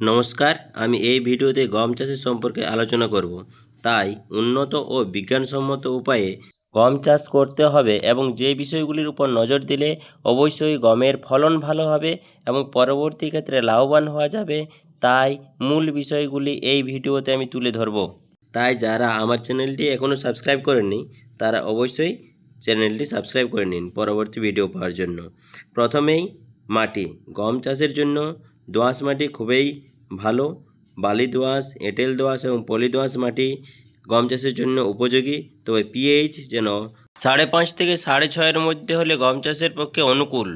নমস্কার, আমি এই ভিডিওতে গম চাষের সম্পর্কে আলোচনা করব। তাই উন্নত ও বিজ্ঞানসম্মত উপায়ে গম চাষ করতে হবে এবং যে বিষয়গুলির উপর নজর দিলে অবশ্যই গমের ফলন ভালো হবে এবং পরবর্তী ক্ষেত্রে লাভবান হওয়া যাবে। তাই মূল বিষয়গুলি এই ভিডিওতে আমি তুলে ধরব। তাই যারা আমার চ্যানেলটি এখনও সাবস্ক্রাইব করেননি, তারা অবশ্যই চ্যানেলটি সাবস্ক্রাইব করে নিন পরবর্তী ভিডিও পাওয়ার জন্য। প্রথমেই মাটি, গম চাষের জন্য দোআঁশ মাটি খুবই ভালো, বালি দোআঁশ এঁটেল দোআঁশ এবং পলি দোআঁশ মাটি গম চাষের জন্য উপযোগী। তবে পিএইচ যেন সাড়ে পাঁচ থেকে সাড়ে ছয়ের মধ্যে হলে গম চাষের পক্ষে অনুকূল।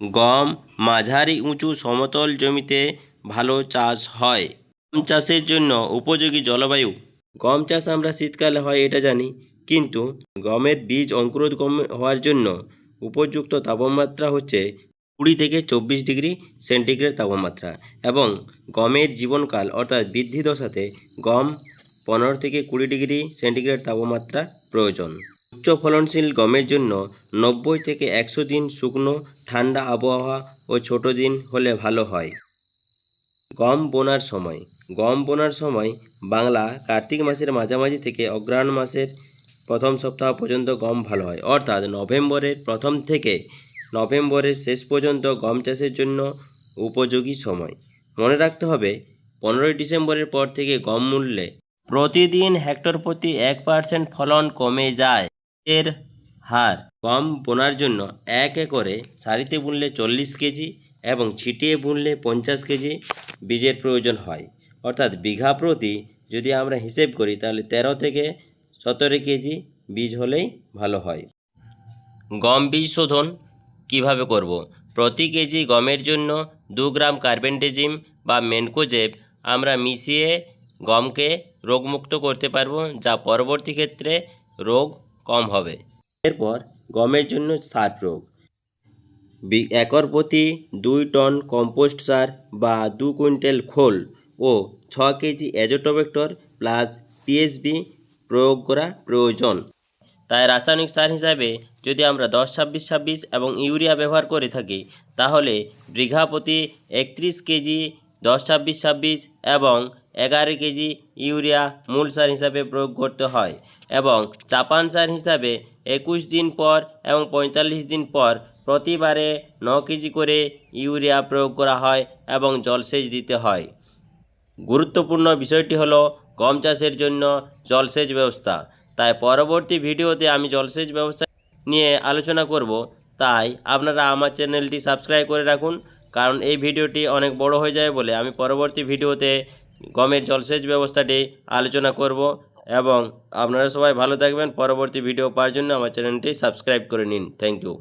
গম মাঝারি উঁচু সমতল জমিতে ভালো চাষ হয়। গম চাষের জন্য উপযোগী জলবায়ু। গম চাষ আমরা শীতকালে হয় এটা জানি, কিন্তু গমের বীজ অঙ্কুরোদ্গম হওয়ার জন্য উপযুক্ত তাপমাত্রা হচ্ছে কুড়ি থেকে চব্বিশ ডিগ্রি সেন্টিগ্রেড তাপমাত্রা এবং গমের জীবনকাল অর্থাৎ বৃদ্ধি দশাতে গম পনেরো থেকে কুড়ি ডিগ্রি সেন্টিগ্রেড তাপমাত্রা প্রয়োজন। উচ্চ ফলনশীল গমের জন্য নব্বই থেকে একশো দিন শুকনো, ঠান্ডা আবহাওয়া ও ছোট দিন হলে ভালো হয়। গম বোনার সময়। গম বোনার সময় বাংলা কার্তিক মাসের মাঝামাঝি থেকে অগ্রহায়ণ মাসের প্রথম সপ্তাহ পর্যন্ত গম ভালো হয়। অর্থাৎ নভেম্বরের প্রথম থেকে নভেম্বরের শেষ পর্যন্ত গম চাষের জন্য উপযোগী সময়। মনে রাখতে হবে, পনেরোই ডিসেম্বরের পর থেকে গম মূল্যে প্রতিদিন হেক্টর প্রতি এক পার্সেন্ট ফলন কমে যায়। এর হার গম বোনার জন্য এক একরে সারিতে বুনলে চল্লিশ কেজি এবং ছিটিয়ে বুনলে পঞ্চাশ কেজি বীজের প্রয়োজন হয়। অর্থাৎ বিঘা প্রতি যদি আমরা হিসেব করি, তাহলে তেরো থেকে সতেরো কেজি বীজ হলেই ভালো হয়। গম বীজ শোধন কীভাবে করব? প্রতি কেজি গমের জন্য দু গ্রাম কার্বেন্ডেজিম বা মেনকোজেব আমরা মিশিয়ে গমকে রোগমুক্ত করতে পারব, যা পরবর্তী ক্ষেত্রে রোগ কম হবে। এরপর গমের জন্য সার প্রয়োগ। একর প্রতি দুই টন কম্পোস্ট সার বা দু কুইন্টাল খোল ও ছ কেজি অ্যাজোটোবেক্টর প্লাস টিএসবি প্রয়োগ করা প্রয়োজন। তাই রাসায়নিক সার হিসাবে যদি আমরা দশ, ছাব্বিশ ছাব্বিশ এবং ইউরিয়া ব্যবহার করে থাকি, তাহলে বিঘা প্রতি একত্রিশ কেজি দশ, ছাব্বিশ ছাব্বিশ এবং এগারো কেজি ইউরিয়া মূল সার হিসাবে প্রয়োগ করতে হয় এবং চাপান সার হিসাবে একুশ দিন পর এবং পঁয়তাল্লিশ দিন পর প্রতিবারে ন কেজি করে ইউরিয়া প্রয়োগ করা হয় এবং জলসেচ দিতে হয়। গুরুত্বপূর্ণ বিষয়টি হলো গম চাষের জন্য জলসেচ ব্যবস্থা। তাই পরবর্তী ভিডিওতে আমি জলসেচ ব্যবস্থা নিয়ে আলোচনা করব। তাই আপনারা আমার চ্যানেলটি সাবস্ক্রাইব করে রাখুন, কারণ এই ভিডিওটি অনেক বড় হয়ে যায় বলে আমি পরবর্তী ভিডিওতে গমের জলসেচ ব্যবস্থাটি আলোচনা করব এবং আপনারা সবাই ভালো থাকবেন। পরবর্তী ভিডিও পাওয়ার জন্য আমার চ্যানেলটি সাবস্ক্রাইব করে নিন। Thank you.